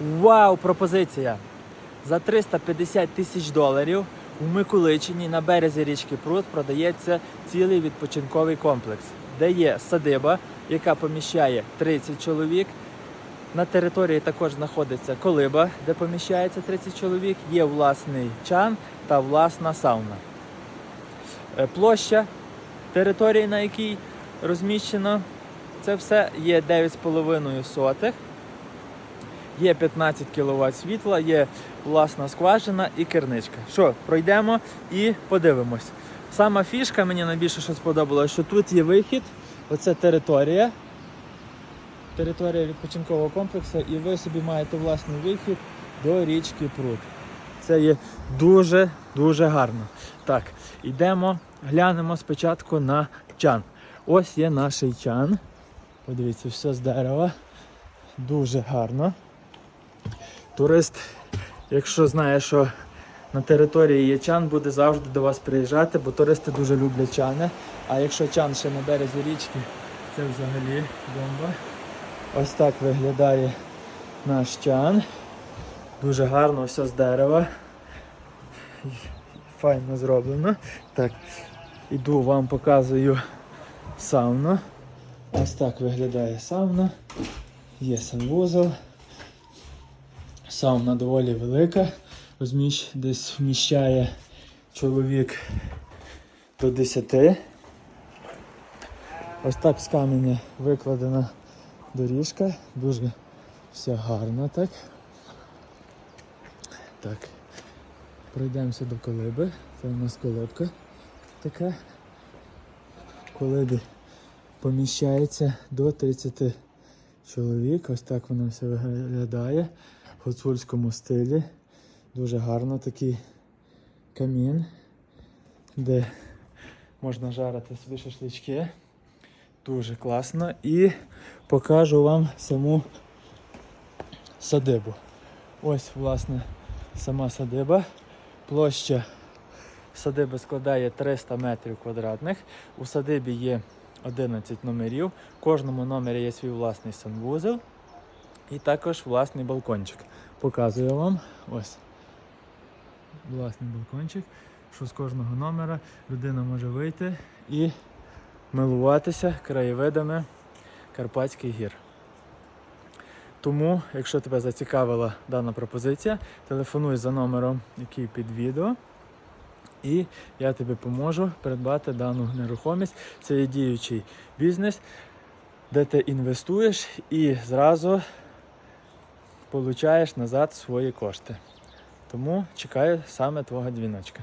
Вау, пропозиція! За 350 тисяч доларів у Миколичині на березі річки Прут продається цілий відпочинковий комплекс, де є садиба, яка поміщає 30 чоловік. На території також знаходиться колиба, де поміщається 30 чоловік. Є власний чан та власна сауна. Е, Площа території, на якій розміщено це все є 9,5 сотих. Є 15 кВт світла, є власна скважина і керничка. Що, пройдемо і подивимось. Сама фішка мені найбільше що сподобалося, що тут є вихід, оце територія. Територія відпочинкового комплексу, і ви собі маєте власний вихід до річки Прут. Це є дуже-дуже гарно. Так, йдемо, глянемо спочатку на чан. Ось є наш чан. Подивіться, все з дерева. Дуже гарно. Турист, якщо знає, що на території є чан, буде завжди до вас приїжджати, бо туристи дуже люблять чани. А якщо чан ще на березі річки, це взагалі бомба. Ось так виглядає наш чан. Дуже гарно, все з дерева. Файно зроблено. Так, іду вам показую сауну. Ось так виглядає сауна. Є санвузол. Сауна доволі велика. Розміщ, десь вміщає чоловік до 10. Ось так з каменя викладена доріжка. Дуже все гарно так. Так. Пройдемося до колиби. Це у нас колодка така. В колибі поміщається до 30 чоловік. Ось так воно все виглядає гуцульському стилі. Дуже гарно такий камін, де можна жарити собі шашлички. Дуже класно. І покажу вам саму садибу. Ось, власне, сама садиба. Площа садиби складає 300 метрів квадратних. У садибі є 11 номерів. В кожному номері є свій власний санвузел і також власний балкончик. Показую вам. Ось. Власний балкончик, що з кожного номера людина може вийти і милуватися краєвидами Карпатських гір. Тому, якщо тебе зацікавила дана пропозиція, телефонуй за номером, який під відео, і я тобі поможу придбати дану нерухомість. Це є діючий бізнес, де ти інвестуєш і зразу получаєш назад свої кошти. Тому чекаю саме твого дзвіночка.